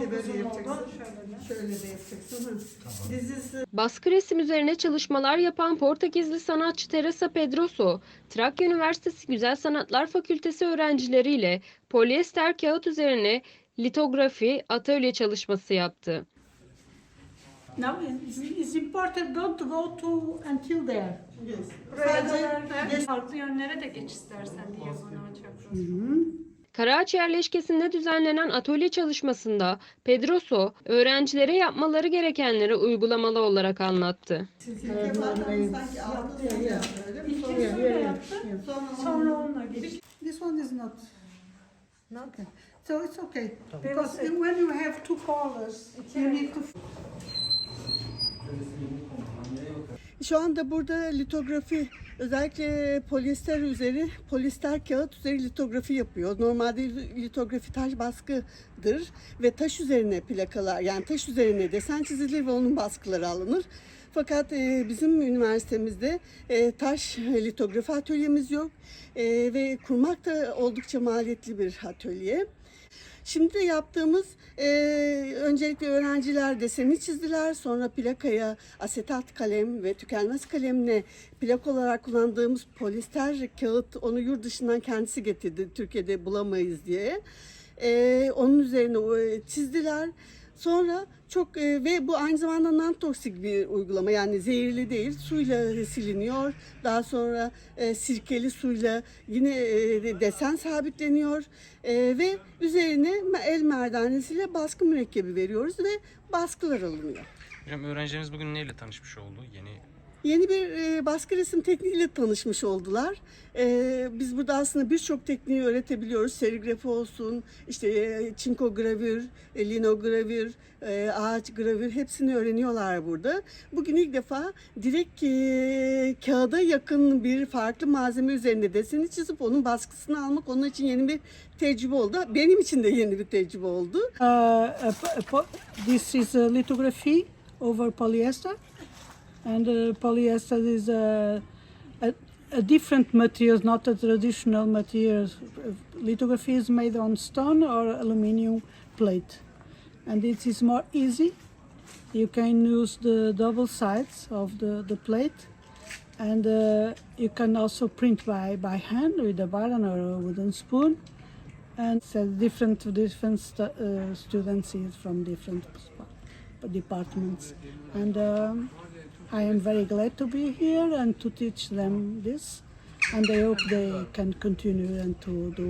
de böyle yapacaksın. Şöyle de. Şöyle de yapacaksın. Uh, Baskı resim üzerine çalışmalar yapan Portekizli sanatçı Teresa Pedroso, Trakya Üniversitesi Güzel Sanatlar Fakültesi öğrencileriyle polyester kağıt üzerine litografi atölye çalışması yaptı. Now it's, important don't go to until there. yes. Sadece yes. farklı yönlere de geç istersen diagonal çapraz. Karaağaç yerleşkesinde düzenlenen atölye çalışmasında Pedroso, öğrencilere yapmaları gerekenleri uygulamalı olarak anlattı. Sanki sonra ya. öyle mi? Onunla geç. This one is not. Okay. So it's okay. Because Because when you have two colors, you need to Şu anda burada litografi, özellikle polyester üzeri, polyester kağıt üzeri litografi yapıyor. Normalde litografi taş baskıdır ve taş üzerine plakalar, yani taş üzerine desen çizilir ve onun baskıları alınır. Fakat e, bizim üniversitemizde e, taş litografi atölyemiz yok E, ve kurmak da oldukça maliyetli bir atölye. Şimdi de yaptığımız e, öncelikle öğrenciler deseni çizdiler. Sonra plakaya asetat kalem ve tükenmez kalemle plak olarak kullandığımız polister kağıt onu yurt dışından kendisi getirdi. Türkiye'de bulamayız diye. E, onun üzerine e, çizdiler. Sonra çok e, ve bu aynı zamanda non toksik bir uygulama yani zehirli değil suyla siliniyor daha sonra e, sirkeli suyla yine e, desen sabitleniyor E, ve üzerine el merdanesiyle baskı mürekkebi veriyoruz ve baskılar alınıyor. Hocam öğrencileriniz bugün neyle tanışmış oldu? Yeni Yeni bir e, baskı resim tekniğiyle tanışmış oldular. E, biz burada aslında birçok tekniği öğretebiliyoruz. Serigrafi olsun, işte e, çinko gravür, e, linogravür, e, ağaç gravür hepsini öğreniyorlar burada. Bugün ilk defa direkt e, kağıda yakın bir farklı malzeme üzerinde deseni çizip onun baskısını almak onun için yeni bir tecrübe oldu. Benim için de yeni bir tecrübe oldu. Uh, this is a lithography over polyester, and uh, polyester is a, a, a different material, not a traditional material. Lithography is made on stone or aluminium plate, and it is more easy. You can use the double sides of the, the plate, and uh, you can also print by, by hand with a button or a wooden spoon and so different different stu- uh, students from different departments and um, i am very glad to be here and to teach them this and i hope they can continue and to do